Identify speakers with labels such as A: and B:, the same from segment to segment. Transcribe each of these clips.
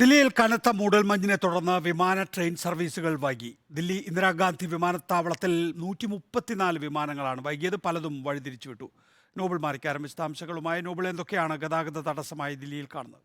A: ദില്ലിയിൽ കനത്ത മൂടൽമഞ്ഞിനെ തുടർന്ന് വിമാന ട്രെയിൻ സർവീസുകൾ വൈകി. ദില്ലി ഇന്ദിരാഗാന്ധി വിമാനത്താവളത്തിൽ നൂറ്റി മുപ്പത്തിനാല് വിമാനങ്ങളാണ് വൈകിയത്. പലതും വഴിതിരിച്ചുവിട്ടു. നോബിൾ മാറിക്കാരം വിശദാംശങ്ങളുമായി. നോബിൾ എന്തൊക്കെയാണ് ഗതാഗത തടസ്സമായി ദില്ലിയിൽ കാണുന്നത്?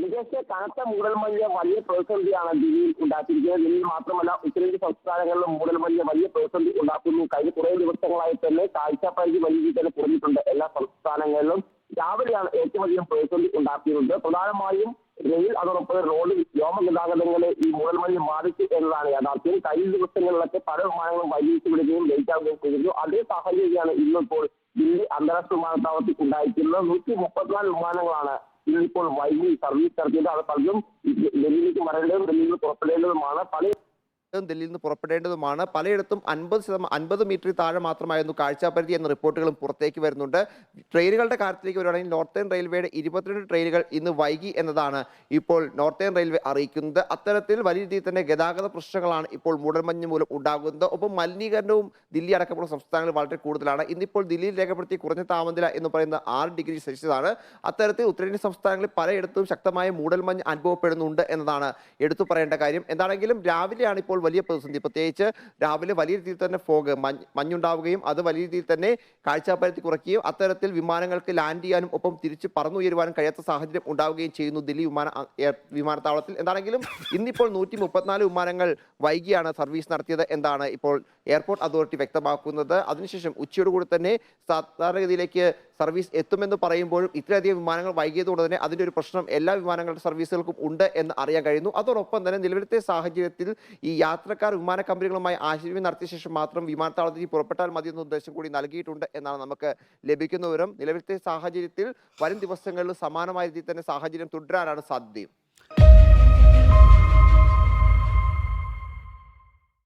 B: മികച്ച കനത്ത മൂടൽമഞ്ഞ് വലിയ പ്രതിസന്ധിയാണ് ദില്ലിയിൽ ഉണ്ടാക്കിയിരിക്കുന്നത്. ദില്ലിയിൽ മാത്രമല്ല ഉത്തരേന്ത്യ സംസ്ഥാനങ്ങളിലും മൂടൽമഞ്ഞ് വലിയ പ്രതിസന്ധി ഉണ്ടാക്കുന്നു. കഴിഞ്ഞ കുറേ ദിവസങ്ങളായി തന്നെ കാഴ്ചപ്പരിധി വലിയ രീതിയിൽ കുറഞ്ഞിട്ടുണ്ട്. എല്ലാ സംസ്ഥാനങ്ങളിലും രാവിലെയാണ് ഏറ്റവും അധികം പ്രതിസന്ധി ഉണ്ടാക്കിയിരുന്നത്. പ്രധാനമായും റെയിൽ അതോടൊപ്പം റോഡ് വ്യോമ ഗതാഗതങ്ങളെ ഈ മൂടൽമഞ്ഞ് ബാധിച്ചു എന്നതാണ് യാഥാർത്ഥ്യം. കഴിഞ്ഞ ദിവസങ്ങളിലൊക്കെ പല വിമാനങ്ങളും വൈകിട്ട് വിടുകയും ലേറ്റ് ആവുകയും ചെയ്തിരുന്നു. അതേ സാഹചര്യമാണ് ഇന്നിപ്പോൾ ദില്ലി അന്താരാഷ്ട്ര വിമാനത്താവളത്തിൽ ഉണ്ടായിരിക്കുന്നത്. നൂറ്റി മുപ്പത്തിനാല് വിമാനങ്ങളാണ് ഇന്നിപ്പോൾ വൈകി സർവീസ് നടത്തിയത്. അത് പലതും ഡൽഹിയിലേക്ക് വരേണ്ടതും ഡൽഹിയിൽ പുറപ്പെടേണ്ടതുമാണ്. പല
C: ദില്ലിയിൽ നിന്ന് പുറപ്പെടേണ്ടതുമാണ്. പലയിടത്തും അൻപത് ശതമാനം അൻപത് മീറ്ററിൽ താഴെ മാത്രമായിരുന്നു കാഴ്ചാപരിധി എന്ന റിപ്പോർട്ടുകളും പുറത്തേക്ക് വരുന്നുണ്ട്. ട്രെയിനുകളുടെ കാര്യത്തിലേക്ക് വരുവാണെങ്കിൽ നോർത്തേൺ റെയിൽവേയുടെ ഇരുപത്തിരണ്ട് ട്രെയിനുകൾ ഇന്ന് വൈകി എന്നതാണ് ഇപ്പോൾ നോർത്തേൺ റെയിൽവേ അറിയിക്കുന്നത്. അത്തരത്തിൽ വലിയ രീതിയിൽ തന്നെ ഗതാഗത പ്രശ്നങ്ങളാണ് ഇപ്പോൾ മൂടൽമഞ്ഞ് മൂലം ഉണ്ടാകുന്നത്. ഒപ്പം മലിനീകരണവും ദില്ലി അടക്കമുള്ള സംസ്ഥാനങ്ങൾ വളരെ കൂടുതലാണ്. ഇന്നിപ്പോൾ ദില്ലിയിൽ രേഖപ്പെടുത്തിയ കുറഞ്ഞ താപനില എന്ന് പറയുന്ന ആറ് ഡിഗ്രി സെൽഷ്യസ് ആണ് അത്തരത്തിൽ ഉത്തരേന്ത്യൻ സംസ്ഥാനങ്ങളിൽ പലയിടത്തും ശക്തമായ മൂടൽമഞ്ഞ് അനുഭവപ്പെടുന്നുണ്ട് എന്നതാണ് എടുത്തു പറയേണ്ട കാര്യം. എന്താണെങ്കിലും രാവിലെയാണ് ഇപ്പോൾ വലിയ പ്രതിസന്ധി. പ്രത്യേകിച്ച് രാവിലെ വലിയ രീതിയിൽ തന്നെ ഫോഗ് മഞ്ഞുണ്ടാവുകയും അത് വലിയ രീതിയിൽ തന്നെ കാഴ്ചാപരിധി കുറയ്ക്കുകയും അത്തരത്തിൽ വിമാനങ്ങൾക്ക് ലാൻഡ് ചെയ്യാനും ഒപ്പം തിരിച്ച് പറന്നുയരുവാനും കഴിയാത്ത സാഹചര്യം ഉണ്ടാവുകയും ചെയ്യുന്നു ദില്ലി വിമാന വിമാനത്താവളത്തിൽ. എന്താണെങ്കിലും ഇന്നിപ്പോൾ നൂറ്റി മുപ്പത്തിനാല് വിമാനങ്ങൾ വൈകിയാണ് സർവീസ് നടത്തിയത് എന്താണ് ഇപ്പോൾ എയർപോർട്ട് അതോറിറ്റി വ്യക്തമാക്കുന്നത്. അതിനുശേഷം ഉച്ചയോടുകൂടി തന്നെ സാധാരണഗതിയിലേക്ക് സർവീസ് എത്തുമെന്ന് പറയുമ്പോഴും ഇത്രയധികം വിമാനങ്ങൾ വൈകിയതുകൊണ്ട് തന്നെ അതിന്റെ ഒരു പ്രശ്നം എല്ലാ വിമാനങ്ങളുടെ സർവീസുകൾക്കും ഉണ്ട് എന്ന് അറിയാൻ കഴിയുന്നു. അതോടൊപ്പം തന്നെ നിലവിലത്തെ സാഹചര്യത്തിൽ ഈ യാത്രക്കാർ വിമാന കമ്പനികളുമായി ആശയവിനിമയം നടത്തിയ ശേഷം മാത്രം വിമാനത്താവളത്തിൽ പുറപ്പെട്ടാൽ മതി എന്ന ഉദ്ദേശം കൂടി നൽകിയിട്ടുണ്ട് എന്നാണ് നമുക്ക് ലഭിക്കുന്ന വിവരം. നിലവിലത്തെ സാഹചര്യത്തിൽ വരും ദിവസങ്ങളിൽ സമാനമായ രീതിയിൽ തന്നെ സാഹചര്യം തുടരാനാണ് സാധ്യതയും.